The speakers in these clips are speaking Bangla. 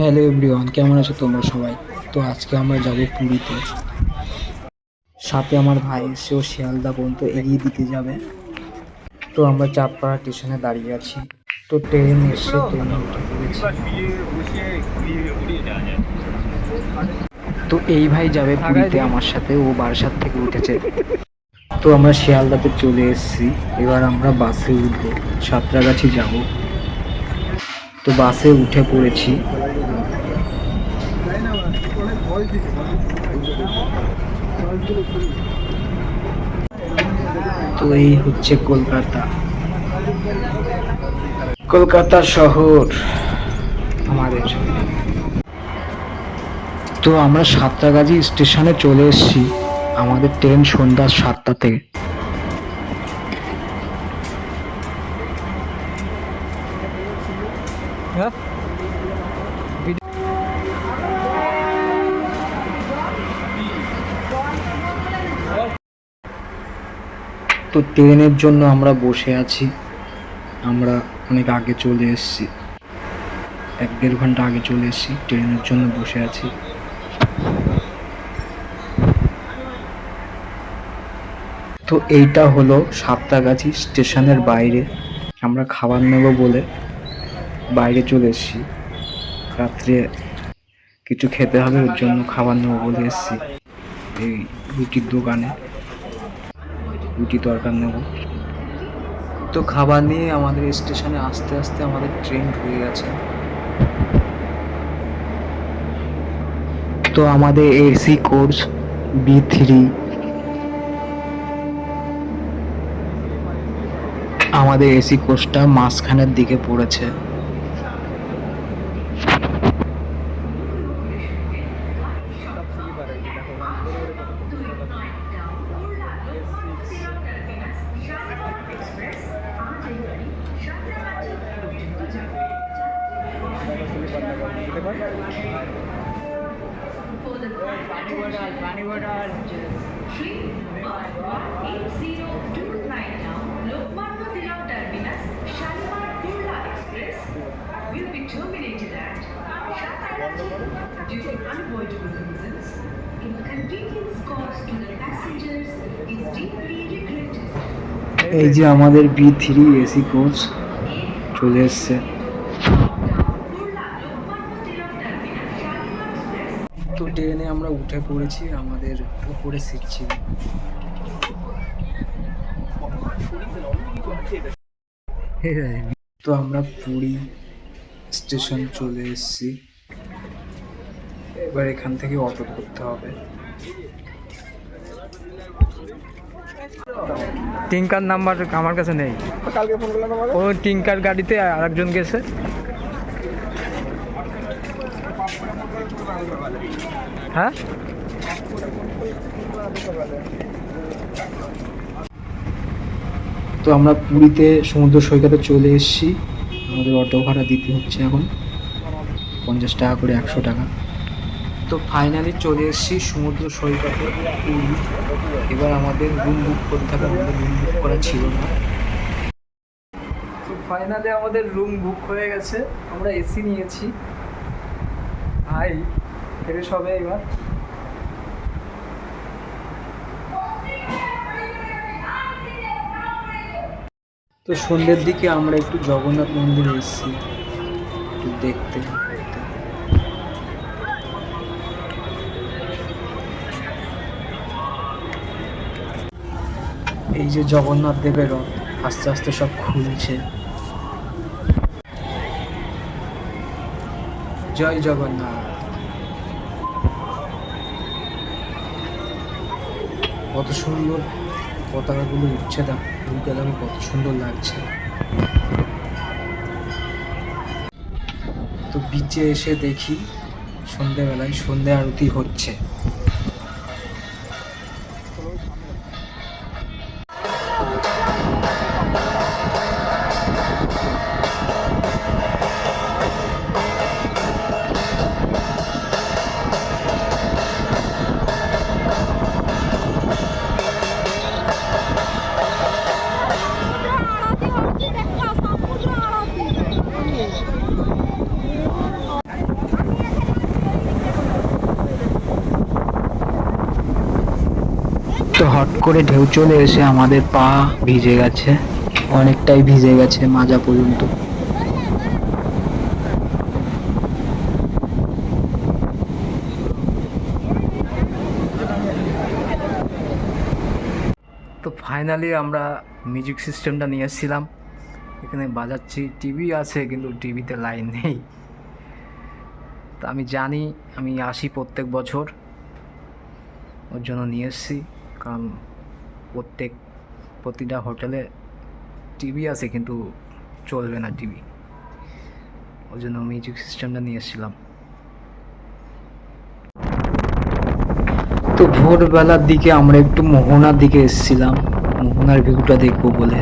হ্যালো এভরিওয়ান কেমন আছো তোমরা সবাই? তো আজকে আমরা যাব পুরীতে। সাথে আমার ভাই এসেও শিয়ালদা পর্যন্ত এগিয়ে দিতে যাবে। তো আমরা চাঁদপাড়া স্টেশনে দাঁড়িয়ে আছি। তো ট্রেন এসে ট্রেনে তো এই ভাই যাবে পুরীতে আমার সাথে, ও বারাসাত থেকে উঠেছে। তো আমরা শিয়ালদাতে চলে এসেছি। এবার আমরা বাসে উঠবো, সাঁতরাগাছি যাব। তো বাসে উঠে পড়েছি। তো এই হচ্ছে কলকাতা। কলকাতা শহর আমাদের তো আমরা সাঁতরাগাছি স্টেশনে চলে এসেছি, আমাদের ট্রেন সন্ধ্যা সাতটা ট্রেনের জন্য আমরা বসে আছি। আমরা অনেক আগে চলে এসেছি। এক দেড় ঘণ্টা আগে চলে এসেছি, ট্রেনের জন্য বসে আছি। তো এইটা হলো সাতটাগাছি স্টেশনের বাইরে। আমরা খাবার নেব বলে বাইরে চলে এসেছি। রাত্রে কিছু খেতে হবে, ওর জন্য খাবার নেব বলে এসেছি। এই রুটির দোকানে। রুটি তরকার নেব। তো খাবার নিয়ে আমাদের স্টেশনে আস্তে আস্তে আমাদের ট্রেন ঢুকে গেছে। তো আমাদের এসি কোর্স বি থ্রি আমাদের এসি কোর্সটা মাঝখানের দিকে পড়েছে। এই যে আমাদের বি থ্রি এসি কোচ চলে এসছে। তো ট্রেনে আমরা উঠে পড়েছি, আমাদের উপরে ছিল। তো আমরা পুরী স্টেশন চলে এসেছি। এবার এখান থেকে অটো করতে হবে। টিঙ্কার নাম্বার আমার কাছে নেই। ও টিঙ্কার গাড়িতে আরেকজন গেছে। হ্যাঁ? তো আমরা পুরীতে সমুদ্র সৈকতে চলে এসেছি। আমাদের অটো ভাড়া দিতে হচ্ছে এখন। পঞ্চাশ টাকা করে একশো টাকা। তো ফাইনালি চলে এসেছি সমুদ্র সৈকতে। পুরী এবার আমাদের রুম বুক করতে হবে, আমাদের রুম বুক করা ছিল না। তো ফাইনালি আমাদের রুম বুক হয়ে গেছে, আমরা এসি নিয়েছি। ভাই ফেরে হবে এবার। তো সন্ধ্যের দিকে আমরা একটু জগন্নাথ মন্দিরে এসেছি, একটু দেখতে। এই যে জগন্নাথ দেবের রথ, আস্তে আস্তে সব খুলছে। জয় জগন্নাথ। কত সুন্দর পতাকাগুলো উঠছে দেখ দেখো কত সুন্দর লাগছে। তো বিচে এসে দেখি, সন্ধেবেলায় সন্ধে আরতি হচ্ছে। হট করে ঢেউ চলে এসে আমাদের পা ভিজে গেছে। অনেকটাই ভিজে গেছে মাজা পর্যন্ত। তো ফাইনালি আমরা মিউজিক সিস্টেমটা নিয়ে এসেছিলাম। এখানে বাজাচ্ছি। টিভি আছে, কিন্তু টিভিতে লাইন নেই। তা আমি জানি, আমি আসি প্রত্যেক বছর। ওর জন্য নিয়ে এসেছি। কারণ প্রত্যেক, প্রতিটা হোটেলে টিভি আছে কিন্তু চলবে না টিভি ওই জন্য মিউজিক সিস্টেমটা নিয়ে এসেছিলাম। তো ভোরবেলার দিকে আমরা একটু মোহনার দিকে এসেছিলাম। মোহনার ভিউটা দেখব বলে।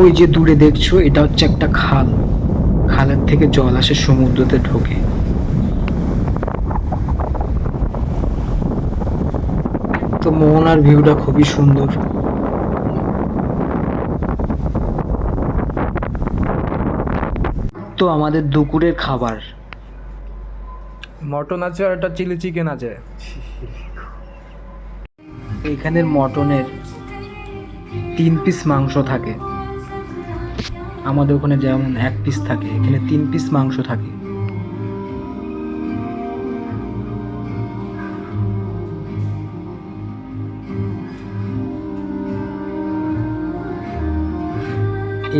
ওই যে দূরে দেখছ এটা হচ্ছে একটা খাল। খালের থেকে জল আসে সমুদ্রতে ঢোকে। তো মোহনার ভিউটা খুবই সুন্দর। তো আমাদের দুপুরের খাবার। মটন আছে আর একটা চিলি চিকেন আছে। এখানের মটনের তিন পিস মাংস থাকে। আমাদের ওখানে যেমন এক পিস থাকে, এখানে তিন পিস মাংস থাকে।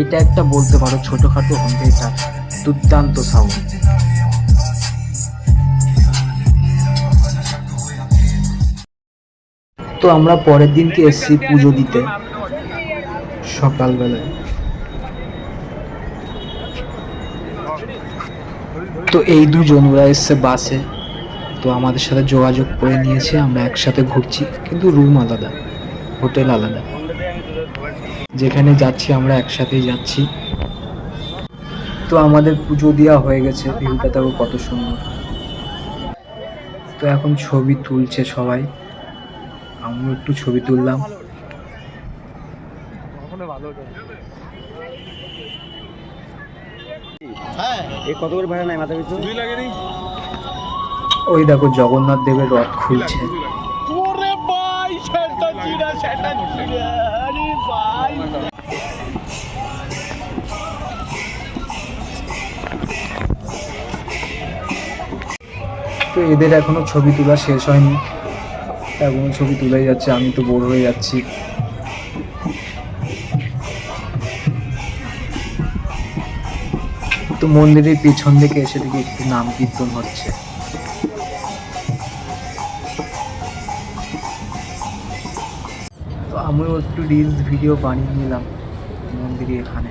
এটা একটা বলতে পারো ছোটখাটো হোম দুর্দান্ত সাউন্ড তো আমরা পরের দিনকে এসেছি পুজো দিতে, সকালবেলায়। তো এই দুজন ওরা এসছে বাসে। তো আমাদের সাথে যোগাযোগ করে নিয়েছে, আমরা একসাথে ঘুরছি। কিন্তু রুম আলাদা, হোটেল আলাদা। যেখানে যাচ্ছি, আমরা একসাথেই যাচ্ছি। তো আমাদের পুজো দেওয়া হয়ে গেছে ভিউটা কত সুন্দর। তো এখন ছবি তুলছে সবাই। আমিও একটু ছবি তুললাম। এই কত করে ভাড়া নাই মাথা পিছু? ওই দেখো জগন্নাথ দেবের রথ খুলছে। ওরে ভাই সেটা চিরা সেটা চিরা আরে ভাই। তো এদের এখনও ছবি তোলা শেষ হয়নি। এখনও ছবি তুলেই যাচ্ছে আমি তো বোর হয়ে যাচ্ছি। তো মন্দিরের পিছন দিকে এসে দেখি একটু নাম কীর্তন হচ্ছে। তো আমিও একটু রিলস ভিডিও বানিয়ে নিলাম মন্দিরে এখানে।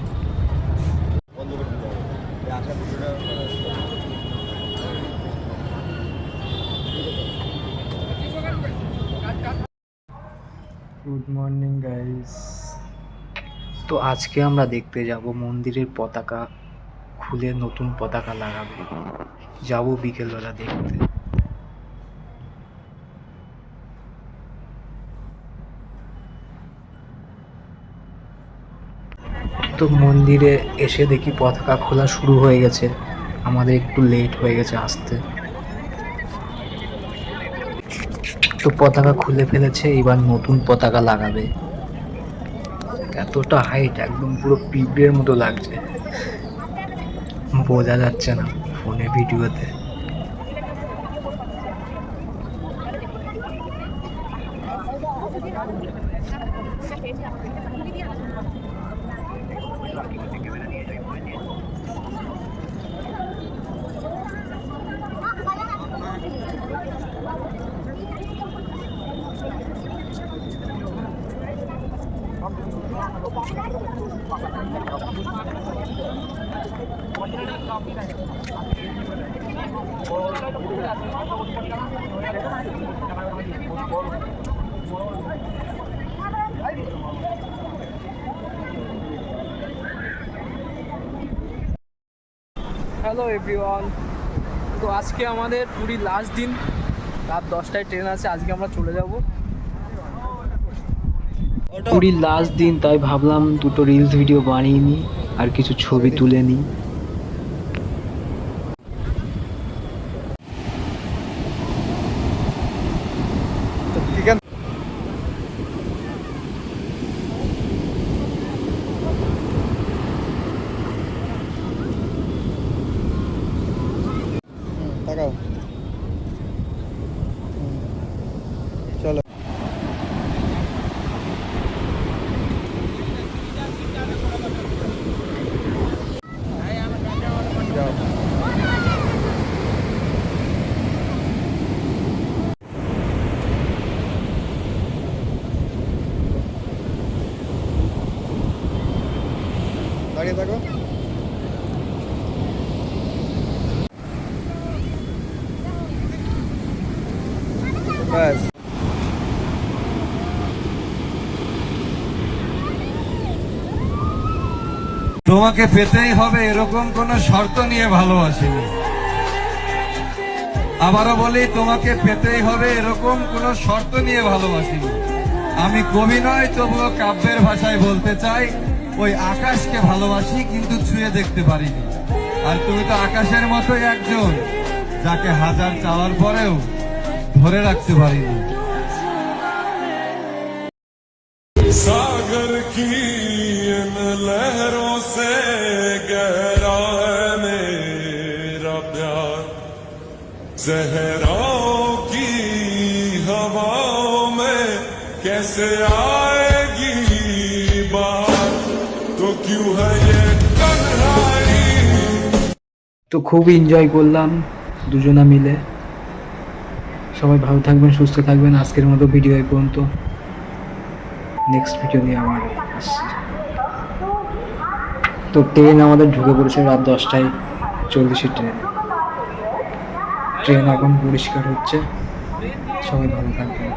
গুড মর্নিং গাইস তো আজকে আমরা দেখতে যাব মন্দিরের পতাকা খুলে নতুন পতাকা লাগাবে। যাব বিকেলবেলা দেখতে। তো মন্দিরে এসে দেখি পতাকা খোলা শুরু হয়ে গেছে। আমাদের একটু লেট হয়ে গেছে আসতে। তো পতাকা খুলে ফেলেছে, এবার নতুন পতাকা লাগাবে। এতটা হাইট একদম পুরো পিঁপড়ের মতো লাগছে। বোঝা যাচ্ছে না ফোনে ভিডিওতে Thank you. হ্যালো এভরিওয়ান তো আজকে আমাদের পুরি লাস্ট দিন। রাত দশটায় ট্রেন আছে, আজকে আমরা চলে যাব। পুরীর লাস্ট দিন, তাই ভাবলাম দুটো রিলস ভিডিও বানিয়ে নিই, আর কিছু ছবি তুলে নিই। তোমাকে পেতেই হবে এরকম কোনো শর্ত নিয়ে ভালোবাসিনি। আবারও বলি, তোমাকে পেতেই হবে এরকম কোনো শর্ত নিয়ে ভালোবাসিনি। আমি কবি নয়, তবুও কাব্যের ভাষায় বলতে চাই, ওই আকাশকে ভালোবাসি কিন্তু ছুঁয়ে দেখতে পারিনি। আর তুমি তো আকাশের মতোই একজন, যাকে হাজার চাওয়ার পরেও ধরে রাখতে পারিনি। সাগর কি आएगी बात तो क्यों है ये तन्हाई তো খুব এনজয় করলাম দুজনা মিলে সবাই ভালো থাকবেন সুস্থ থাকবেন আজকের মতো ভিডিও এই পর্যন্ত নেক্সট ভিডিও নিয়ে আমার আসছি তো ট্রেন আমাদের ঢুকে পড়েছে রাত দশটায় চল্লিশে ট্রেন ট্রেন এখন পরিষ্কার হচ্ছে সবাই ভালো থাকবেন